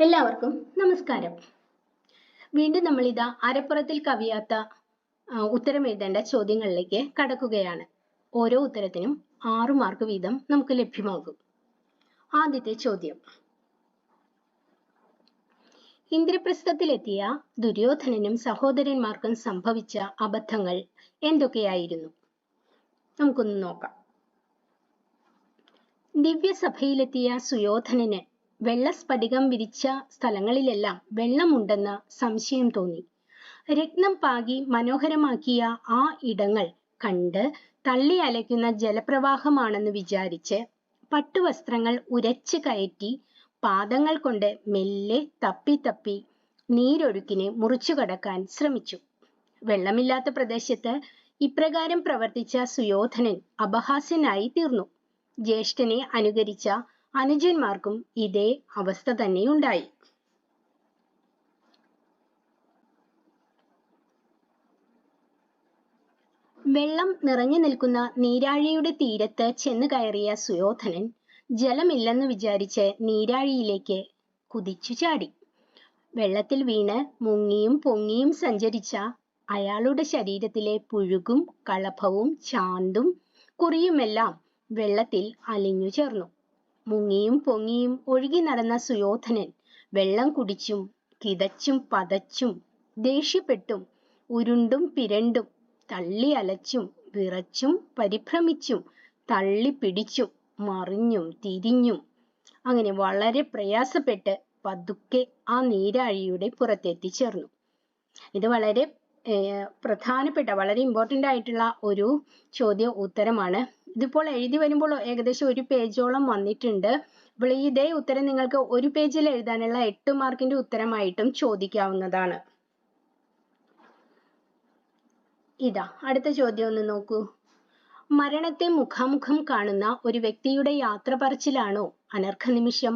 എല്ലാവർക്കും നമസ്കാരം. വീണ്ടും നമ്മൾ ഇതാ അരപ്പുറത്തിൽ കവിയാത്ത ഉത്തരം എഴുതേണ്ട ചോദ്യങ്ങളിലേക്ക് കടക്കുകയാണ്. ഓരോ ഉത്തരത്തിനും ആറു മാർക്ക് വീതം നമുക്ക് ലഭ്യമാകും. ആദ്യത്തെ ചോദ്യം. ഇന്ദ്രപ്രസ്ഥത്തിലെത്തിയ ദുര്യോധനനും സഹോദരന്മാർക്കും സംഭവിച്ച അബദ്ധങ്ങൾ എന്തൊക്കെയായിരുന്നു? നമുക്കൊന്ന് നോക്കാം. ദിവ്യസഭയിലെത്തിയ സുയോധനന് വെള്ളസ്ഫടികം വിരിച്ച സ്ഥലങ്ങളിലെല്ലാം വെള്ളമുണ്ടെന്ന് സംശയം തോന്നി. രത്നം പാകി മനോഹരമാക്കിയ ആ ഇടങ്ങൾ കണ്ട് തള്ളി അലയ്ക്കുന്ന ജലപ്രവാഹമാണെന്ന് വിചാരിച്ച് പട്ടുവസ്ത്രങ്ങൾ ഉരച്ച് കയറ്റി പാദങ്ങൾ കൊണ്ട് മെല്ലെ തപ്പി തപ്പി നീരൊഴുക്കിനെ മുറിച്ചു കടക്കാൻ ശ്രമിച്ചു. വെള്ളമില്ലാത്ത പ്രദേശത്ത് ഇപ്രകാരം പ്രവർത്തിച്ച സുയോധനൻ അപഹാസ്യനായി തീർന്നു ജ്യേഷ്ഠനെ അനുകരിച്ച അനുജന്മാർക്കും ഇതേ അവസ്ഥ തന്നെയുണ്ടായി. വെള്ളം നിറഞ്ഞു നിൽക്കുന്ന നീരാഴിയുടെ തീരത്ത് ചെന്ന് കയറിയ സുയോധനൻ ജലമില്ലെന്ന് വിചാരിച്ച് നീരാഴിയിലേക്ക് കുതിച്ചു ചാടി. വെള്ളത്തിൽ വീണ് മുങ്ങിയും പൊങ്ങിയും സഞ്ചരിച്ച അയാളുടെ ശരീരത്തിലെ പുഴുകും കളഭവും ചാന്തും കുറിയുമെല്ലാം വെള്ളത്തിൽ അലിഞ്ഞു ചേർന്നു. മുങ്ങിയും പൊങ്ങിയും ഒഴുകി നടന്ന സുയോധനൻ വെള്ളം കുടിച്ചും കിതച്ചും പതച്ചും ദേഷ്യപ്പെട്ടും ഉരുണ്ടും പിരണ്ടും തള്ളി അലച്ചും വിറച്ചും പരിഭ്രമിച്ചും തള്ളി പിടിച്ചും മറിഞ്ഞും തിരിഞ്ഞും അങ്ങനെ വളരെ പ്രയാസപ്പെട്ട് പതുക്കെ ആ നീരാഴിയുടെ പുറത്തെത്തിച്ചേർന്നു. ഇത് വളരെ പ്രധാനപ്പെട്ട വളരെ ഇമ്പോർട്ടന്റ് ആയിട്ടുള്ള ഒരു ചോദ്യ ഉത്തരമാണ്. ഇതിപ്പോൾ എഴുതി വരുമ്പോൾ ഏകദേശം ഒരു പേജോളം വന്നിട്ടുണ്ട്. അപ്പോൾ ഈ ഇതേ ഉത്തരം നിങ്ങൾക്ക് ഒരു പേജിൽ എഴുതാനുള്ള എട്ട് മാർക്കിന്റെ ഉത്തരമായിട്ടും ചോദിക്കാവുന്നതാണ്. ഇതാ അടുത്ത ചോദ്യം ഒന്ന് നോക്കൂ. മരണത്തെ മുഖാമുഖം കാണുന്ന ഒരു വ്യക്തിയുടെ യാത്ര പറച്ചിലാണോ? അനർഘ നിമിഷം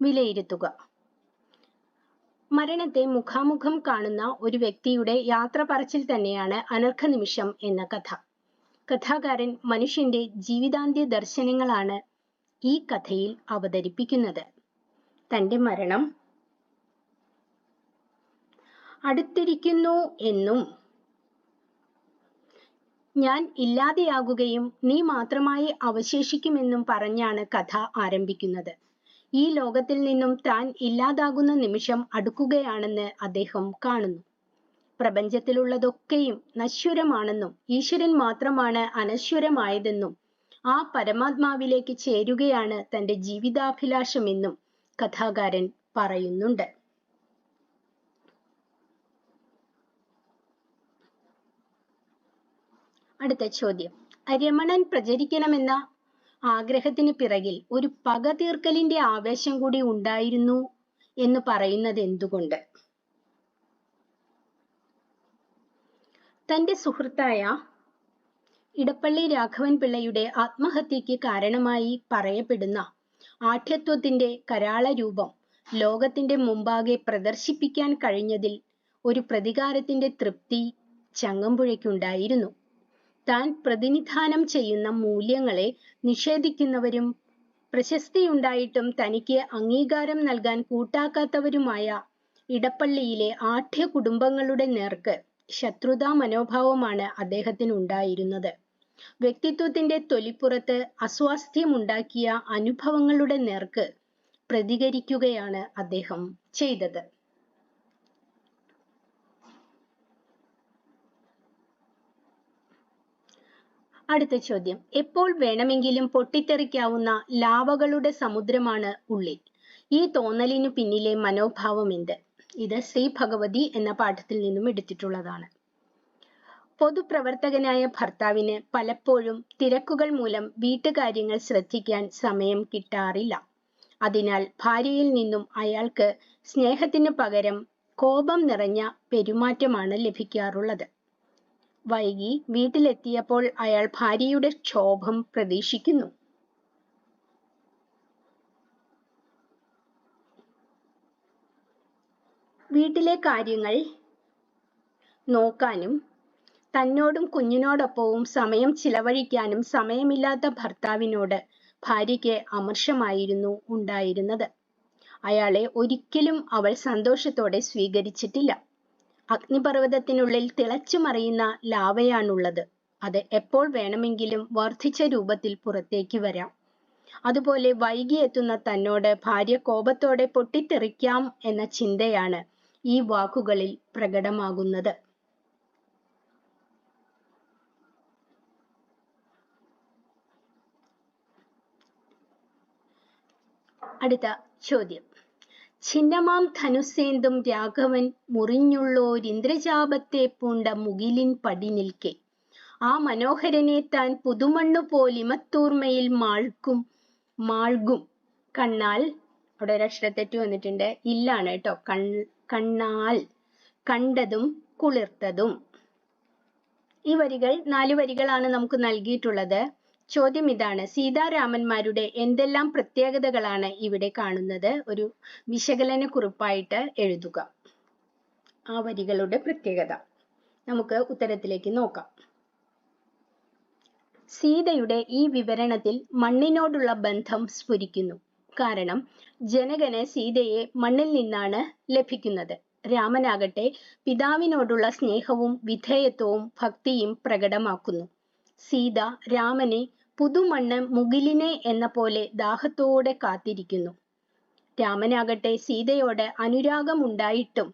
വിലയിരുത്തുക. മരണത്തെ മുഖാമുഖം കാണുന്ന ഒരു വ്യക്തിയുടെ യാത്ര പറച്ചിൽ തന്നെയാണ് അനർഘ നിമിഷം എന്ന കഥ. കഥാകാരൻ മനുഷ്യന്റെ ജീവിതാന്ത്യ ദർശനങ്ങളാണ് ഈ കഥയിൽ അവതരിപ്പിക്കുന്നത്. തന്റെ മരണം അടുത്തിരിക്കുന്നു എന്നും ഞാൻ ഇല്ലാതെയാകുകയും നീ മാത്രമായി അവശേഷിക്കുമെന്നും പറഞ്ഞാണ് കഥ ആരംഭിക്കുന്നത്. ഈ ലോകത്തിൽ നിന്നും താൻ ഇല്ലാതാകുന്ന നിമിഷം അടുക്കുകയാണെന്ന് അദ്ദേഹം കാണുന്നു. പ്രപഞ്ചത്തിലുള്ളതൊക്കെയും നശ്വരമാണെന്നും ഈശ്വരൻ മാത്രമാണ് അനശ്വരമായതെന്നും ആ പരമാത്മാവിലേക്ക് ചേരുകയാണ് തന്റെ ജീവിതാഭിലാഷമെന്നും കഥാകാരൻ പറയുന്നുണ്ട്. അടുത്ത ചോദ്യം. രമണൻ പ്രചരിക്കണമെന്ന ആഗ്രഹത്തിന് പിറകിൽ ഒരു പക തീർക്കലിന്റെ ആവേശം കൂടി ഉണ്ടായിരുന്നു എന്ന് പറയുന്നത് എന്തുകൊണ്ട്? തന്റെ സുഹൃത്തായ ഇടപ്പള്ളി രാഘവൻ പിള്ളയുടെ ആത്മഹത്യക്ക് കാരണമായി പറയപ്പെടുന്ന ആഠ്യത്വത്തിന്റെ കരാള രൂപം ലോകത്തിന്റെ മുമ്പാകെ പ്രദർശിപ്പിക്കാൻ കഴിഞ്ഞതിൽ ഒരു പ്രതികാരത്തിന്റെ തൃപ്തി ചങ്ങമ്പുഴയ്ക്കുണ്ടായിരുന്നു. താൻ പ്രതിനിധാനം ചെയ്യുന്ന മൂല്യങ്ങളെ നിഷേധിക്കുന്നവരും പ്രശസ്തിയുണ്ടായിട്ടും തനിക്ക് അംഗീകാരം നൽകാൻ കൂട്ടാക്കാത്തവരുമായ ഇടപ്പള്ളിയിലെ ആഠ്യ കുടുംബങ്ങളുടെ നേർക്ക് ശത്രുതാ മനോഭാവമാണ് അദ്ദേഹത്തിന് ഉണ്ടായിരുന്നത് വ്യക്തിത്വത്തിന്റെ തൊലിപ്പുറത്ത് അസ്വാസ്ഥ്യമുണ്ടാക്കിയ അനുഭവങ്ങളുടെ നേർക്ക് പ്രതികരിക്കുകയാണ് അദ്ദേഹം ചെയ്തത്. അടുത്ത ചോദ്യം. എപ്പോൾ വേണമെങ്കിലും പൊട്ടിത്തെറിക്കാവുന്ന ലാവകളുടെ സമുദ്രമാണ് ഉള്ളിൽ? ഈ തോന്നലിനു പിന്നിലെ മനോഭാവം എന്ത്? ഇത് ശ്രീ ഭഗവതി എന്ന പാഠത്തിൽ നിന്നും എടുത്തിട്ടുള്ളതാണ്. പൊതുപ്രവർത്തകനായ ഭർത്താവിന് പലപ്പോഴും തിരക്കുകൾ മൂലം വീട്ടുകാര്യങ്ങൾ ശ്രദ്ധിക്കാൻ സമയം കിട്ടാറില്ല. അതിനാൽ ഭാര്യയിൽ നിന്നും അയാൾക്ക് സ്നേഹത്തിന് പകരം കോപം നിറഞ്ഞ പെരുമാറ്റമാണ് ലഭിക്കാറുള്ളത്. വൈകി വീട്ടിലെത്തിയപ്പോൾ അയാൾ ഭാര്യയുടെ ക്ഷോഭം പ്രതീക്ഷിക്കുന്നു. വീട്ടിലെ കാര്യങ്ങൾ നോക്കാനും തന്നോടും കുഞ്ഞിനോടൊപ്പവും സമയം ചിലവഴിക്കാനും സമയമില്ലാത്ത ഭർത്താവിനോട് ഭാര്യയ്ക്ക് അമർഷമായിരുന്നു ഉണ്ടായിരുന്നത്. അയാളെ ഒരിക്കലും അവൾ സന്തോഷത്തോടെ സ്വീകരിച്ചിട്ടില്ല. അഗ്നിപർവതത്തിനുള്ളിൽ തിളച്ചു മറിയുന്ന ലാവയാണുള്ളത്. അത് എപ്പോൾ വേണമെങ്കിലും വർദ്ധിച്ച രൂപത്തിൽ പുറത്തേക്ക് വരാം. അതുപോലെ വൈകി എത്തുന്ന തന്നോട് ഭാര്യ കോപത്തോടെ പൊട്ടിത്തെറിക്കാം എന്ന ചിന്തയാണ് ഈ വാക്കുകളിൽ പ്രകടമാകുന്നത്. അടുത്ത ചോദ്യം. ഛിന്നമാം ധനുസേന്തും രാഘവൻ മുറിഞ്ഞുള്ളോരിന്ദ്രജാപത്തെ പൂണ്ട മുകിലിൻ പടി നിൽക്കെ. ആ മനോഹരനെ താൻ പുതുമണ്ണു പോലിമത്തൂർമയിൽ മാൾക്കും മാൾകും. കണ്ണാൽ അവിടെ ഒരു അക്ഷരത്തെറ്റ് വന്നിട്ടുണ്ട്. ഇല്ലാണ് കേട്ടോ. കൺ കണ്ണാൽ. കണ്ടതും കുളിർത്തതും. ഈ വരികൾ നാല് വരികളാണ് നമുക്ക് നൽകിയിട്ടുള്ളത്. ചോദ്യം ഇതാണ്. സീതാരാമന്മാരുടെ എന്തെല്ലാം പ്രത്യേകതകളാണ് ഇവിടെ കാണുന്നത്? ഒരു വിശകലന കുറിപ്പായിട്ട് എഴുതുക. ആ വരികളുടെ പ്രത്യേകത. നമുക്ക് ഉത്തരത്തിലേക്ക് നോക്കാം. സീതയുടെ ഈ വിവരണത്തിൽ മണ്ണിനോടുള്ള ബന്ധം സ്ഫുരിക്കുന്നു. കാരണം ജനകന് സീതയെ മണ്ണിൽ നിന്നാണ് ലഭിക്കുന്നത്. രാമനാകട്ടെ പിതാവിനോടുള്ള സ്നേഹവും വിധേയത്വവും ഭക്തിയും പ്രകടമാക്കുന്നു. സീത രാമനെ പുതുമണ്ണ് മുകിലിനെ എന്ന പോലെ ദാഹത്തോടെ കാത്തിരിക്കുന്നു. രാമനാകട്ടെ സീതയോട് അനുരാഗമുണ്ടായിട്ടും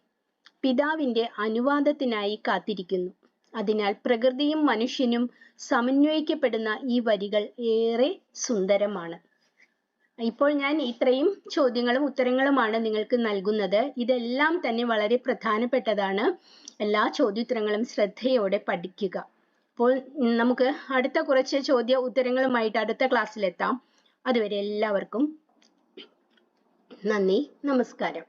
പിതാവിന്റെ അനുവാദത്തിനായി കാത്തിരിക്കുന്നു. അതിനാൽ പ്രകൃതിയും മനുഷ്യനും സമന്വയിക്കപ്പെടുന്ന ഈ വരികൾ ഏറെ സുന്ദരമാണ്. ഇപ്പോൾ ഞാൻ ഇത്രയും ചോദ്യങ്ങളും ഉത്തരങ്ങളുമാണ് നിങ്ങൾക്ക് നൽകുന്നത്. ഇതെല്ലാം തന്നെ വളരെ പ്രധാനപ്പെട്ടതാണ്. എല്ലാ ചോദ്യോത്തരങ്ങളും ശ്രദ്ധയോടെ പഠിക്കുക. അപ്പോൾ നമുക്ക് അടുത്ത കുറച്ച് ചോദ്യ ഉത്തരങ്ങളുമായിട്ട് അടുത്ത ക്ലാസ്സിലെത്താം അതുവരെ എല്ലാവർക്കും നന്ദി നമസ്കാരം.